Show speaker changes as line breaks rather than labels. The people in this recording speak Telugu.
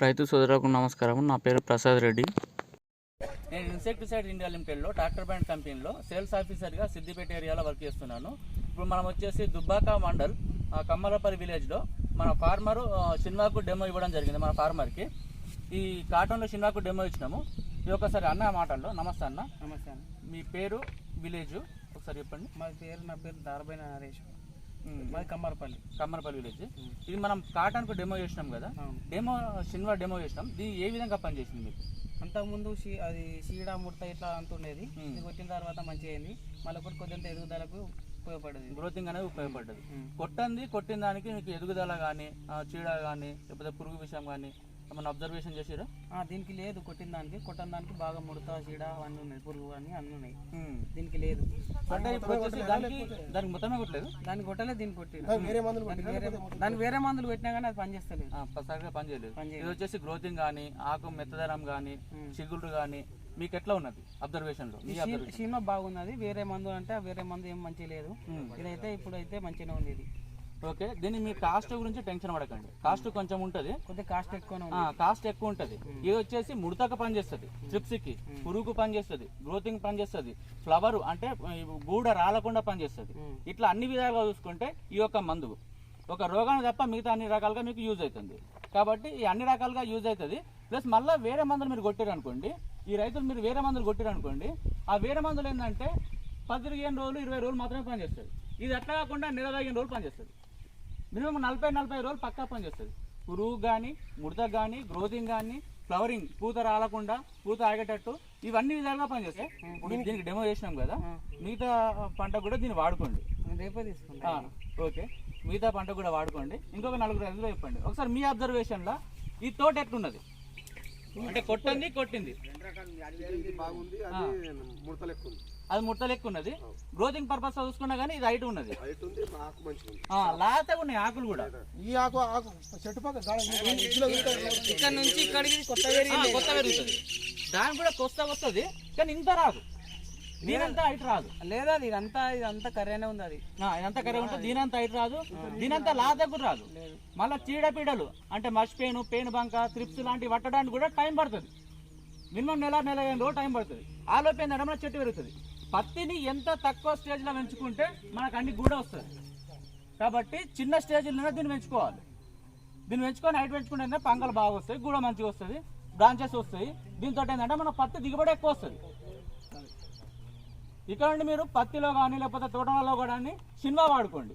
రైతు సోదరులకు నమస్కారం. నా పేరు ప్రసాద్ రెడ్డి.
నేను ఇన్సెక్టిసైడ్ ఇండియా లిమిటెడ్లో ట్రాక్టర్ బ్యాండ్ కంపెనీలో సేల్స్ ఆఫీసర్గా సిద్దిపేట ఏరియాలో వర్క్ చేస్తున్నాను. ఇప్పుడు మనం వచ్చేసి దుబ్బాక మండల్ కమ్మలపల్లి విలేజ్లో మన ఫార్మర్ సినిమాకు డెమో ఇవ్వడం జరిగింది మన ఫార్మర్కి ఈ కాటన్లో సినిమాకు డెమో ఇచ్చినాము. ఇది ఒకసారి అన్న మాటల్లో నమస్తే అన్న.
నమస్తే అన్న.
మీ పేరు విలేజ్ ఒకసారి చెప్పండి.
మా పేరు నా పేరు దారబైన నరేష్. మాది కమ్మరపల్లి
కమ్మలపల్లి విలేజ్ ఇది మనం కాటన్కు డెమో చేసినాం కదా. డెమో సినిమా డెమో చేసినాం. ఇది ఏ విధంగా పనిచేసింది మీకు?
అంతకుముందు అది సీడ ముడత ఇట్లా అంతుండేది
ఉమ్.
ఇది కొట్టిన తర్వాత మంచిగా అయింది. మళ్ళీ ఒకటి కొద్దింత ఎదుగుదలకు ఉపయోగపడేది
గ్రోతింగ్ అనేది ఉపయోగపడ్డది. కొట్టంది కొట్టిన దానికి మీకు ఎదుగుదల కానీ చీడ కానీ లేకపోతే పురుగు విషయం కానీ ఏమన్నా అబ్జర్వేషన్ చేసారా
ఆ, దీనికి లేదు. కొట్టిన దానికి కొట్టిన దానికి బాగా ముడత సీడ అవన్నీ ఉన్నాయి. పురుగు అన్నీ అన్నీ ఉన్నాయి. దీనికి లేదు.
అంటే ఇప్పుడు వచ్చేసి దానికి దానికి మొత్తమే కొట్టలేదు?
దానికి కొట్టలేదు దీనికి కొట్టిన దానికి వేరే దానికి వేరే మందులు. పెట్టినా కానీ అది పనిచేస్తలేదు
సరిగ్గా పని చేయలేదు.
పని చేయలేదు.
ఇది వచ్చేసి గ్రోతింగ్ కానీ ఆకు మెత్తదనం కానీ. చిగుళ్ళు కానీ మీకు ఎట్లా ఉన్నది అబ్జర్వేషన్లో.
సీమ బాగున్నది. వేరే మందు అంటే వేరే మందు ఏం మంచిగా లేదు. ఇదైతే ఇప్పుడు అయితే మంచిగానే ఉంది ఇది.
ఓకే? దీన్ని మీ కాస్ట్ గురించి టెన్షన్ పడకండి. కాస్ట్ కొంచెం ఉంటుంది.
కొద్దిగా కాస్ట్ ఉంది.
కాస్ట్ ఎక్కువ ఉంటుంది. ఇది వచ్చేసి ముడతక పని చేస్తుంది ట్రిప్స్కి. పురుగు పని చేస్తుంది గ్రోతింగ్ పని చేస్తుంది ఫ్లవర్ అంటే గూడ రాలకుండా పని చేస్తుంది
ఉమ్.
ఇట్లా అన్ని విధాలుగా చూసుకుంటే ఈ యొక్క మందు ఒక రోగాన్ని తప్ప మిగతా అన్ని రకాలుగా మీకు యూజ్ అవుతుంది. కాబట్టి ఈ అన్ని రకాలుగా యూజ్ అవుతుంది. ప్లస్ మళ్ళీ వేరే మందులు మీరు కొట్టారు అనుకోండి ఈ రైతులు మీరు వేరే మందులు కొట్టారు అనుకోండి ఆ వేరే మందులు ఏంటంటే పదిహేను రోజులు ఇరవై రోజులు మాత్రమే పనిచేస్తుంది. ఇది అట్లా కాకుండా నిలదగిన రోజులు పనిచేస్తుంది. మినిమం నలభై నలభై రోజులు పక్కా పనిచేస్తుంది పురుగు కానీ ముడత కానీ గ్రోతింగ్ కానీ ఫ్లవరింగ్ పూత రాలకుండా పూత ఆగేటట్టు ఇవన్నీ విధాలుగా పనిచేస్తాయి ఇప్పుడు దీనికి డెమో చేసినాం కదా మిగతా పంట కూడా దీన్ని వాడుకోండి.
రేపే తీసుకుంటా.
ఓకే. మిగతా పంట కూడా వాడుకోండి. ఇంకొక నలుగురు రైతులు చెప్పండి. ఒకసారి మీ అబ్జర్వేషన్లో ఈ తోట ఎట్లున్నది? అంటే కొట్టింది కొట్టింది.
బాగుంది.
ఆ.
అది ముడత లెక్క ఉంది.
అది ముడత లెక్క ఉన్నది. గ్రోతింగ్ పర్పస్ చూసుకున్నా కానీ ఇది హైట్ ఉన్నది. లాతగా ఉన్నాయి ఆకులు కూడా.
ఈ ఆకు ఆకు చెట్టు పక్క
ఇక్కడ నుంచి ఇక్కడికి కొత్త
పెరుగుతుంది దానికి కూడా కొత్త వస్తుంది కానీ ఇంత రాదు. దీనంతా హైట్ రాదు.
లేదా అది ఇదంతా ఇదంతా కర్రీనే ఉంది అది.
ఆ, ఇదంతా కర్రీ ఉంటుంది దీనంతా హైట్ రాదు. దీనంతా లాత కూడా రాదు. మళ్ళీ చీడపీడలు అంటే మష్ పెయిన్ పెయిన్ బంక త్రిప్స్ లాంటివి పట్టడానికి కూడా టైం పడుతుంది. మినిమం నెల నెల టైం పడుతుంది. ఆ లోపు ఏంటంటే మన చెట్టు పెరుగుతుంది. పత్తిని ఎంత తక్కువ స్టేజ్లో పెంచుకుంటే మనకు అన్ని గూడ వస్తుంది. కాబట్టి చిన్న స్టేజ్లోనే దీన్ని పెంచుకోవాలి. దీన్ని పెంచుకొని హైట్ పెంచుకుంటే పంగలు బాగా వస్తాయి గూడ మంచిగా వస్తుంది బ్రాంచెస్ వస్తాయి. దీంతో ఏంటంటే మన పత్తి దిగుబడి ఎక్కువ వస్తుంది. ఇక్కడ నుండి మీరు పత్తిలో కానీ లేకపోతే తోటలలో కూడా సినిమా వాడుకోండి.